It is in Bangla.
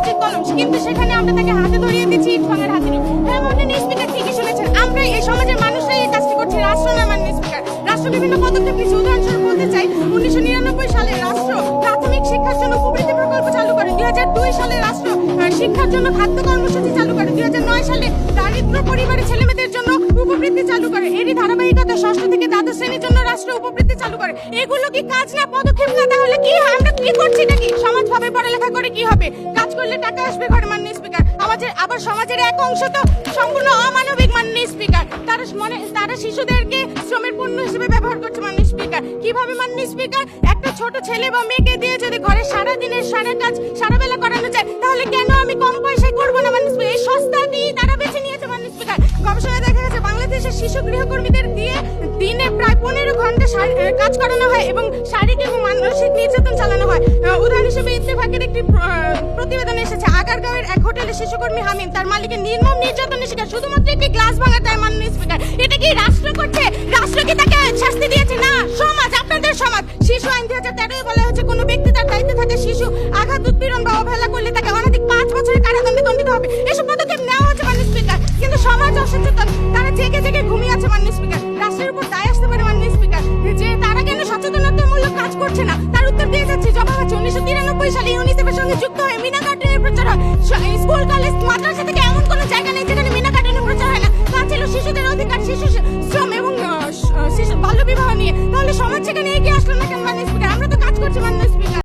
উচিত কলম কিন্তু সেখানে আমরা তাকে হাতে ধরিয়ে দিচ্ছি ইটফাঙের হাতে। হ্যাঁ মাননীয় স্পিকার ঠিকই শুনেছেন। আমরা এই সমাজের মানুষরাই এই কাজটি করছি রাষ্ট্র না মাননীয় স্পিকার রাষ্ট্র বিভিন্ন পদক্ষেপ নিচ্ছে উদাহরণস্বরূপ বলতে চাই, উনিশশো নিরানব্বই সালে রাষ্ট্র প্রাথমিক শিক্ষার জন্য প্রবৃত্তি প্রকল্প চালু করে। দুই সালে রাষ্ট্র শিক্ষার জন্য খাদ্য কর্মসূচি সালে দারিদ্র পরিবারের ছেলেমেয়েদের জন্য উপবৃত্তি চালু করে। এরই ধারাবাহিকতা ষষ্ঠ থেকে দ্বাদশ শ্রেণির জন্য রাষ্ট্র উপবৃত্তি চালু করে। এগুলো কি কাজ না পদক্ষেপ? না, তাহলে কি আমরা কি করছি নাকি? সমাজ ভাবে পড়ালেখা করে কি হবে? কাজ করলে টাকা আসবে ঘরে, মাননীয় স্পিকার আমাদের, আবার সমাজের এক অংশ তো সম্পূর্ণ অমানবিক, মাননীয় স্পিকার তারা মনে, তারা শিশুদেরকে শ্রমের পণ্য হিসেবে ব্যবহার করছে, মাননীয় স্পিকার কীভাবে, মাননীয় স্পিকার একটা ছোট ছেলে বা মেয়েকে দিয়ে যদি ঘরে সারা দিনের সারা কাজ, সারা বেলা দিনে প্রায় পনেরো ঘণ্টা কাজ করানো হয় এবং শারীরিক এবং মানসিক নির্যাতন চালানো হয়। উদাহরণ হিসেবে ইত্তেফাকের একটি প্রতিবেদন এসেছে, আগারগাঁওয়ের এক হোটেলে শিশুকর্মী হামিম তার মালিকের নির্মম নির্যাতনের শিকার। শুধুমাত্র একটি গ্লাস ভাঙা তার মাননীয় স্পিকার। এটা কি রাষ্ট্র করছে? রাষ্ট্র কি তাকে শাস্তি দিয়েছে? না, সমাজ, আপনাদের সমাজ। শিশু আইন দুই হাজার তেরোয় বলা হয়েছে, কোনো ব্যক্তি তার দায়িত্বে থাকে শিশু, আঘাত, উৎপীড়ন বা অবহেলা করলে তাকে অনধিক পাঁচ বছরের কারাদণ্ডে দণ্ডিত হবে। এসব পদক্ষেপ নেওয়া হচ্ছে মাননীয় স্পিকার। কিন্তু সমাজ অসচেতন। করছে না। তার উত্তর দিয়ে যাচ্ছে, জবাব আছে উনিশশো তিরানব্বই সালে ইউনিসেফের সঙ্গে যুক্ত হয়ে মিনা গার্ডেনের প্রচার হয়। স্কুল, কলেজ, মাদ্রাসা থেকে এমন কোনো জায়গা নেই যেখানে মিনা গার্ডেনের প্রচার হয় না। তা ছিল শিশুদের অধিকার, শিশু শ্রম এবং বাল্যবিবাহ নিয়ে। তাহলে সমাজ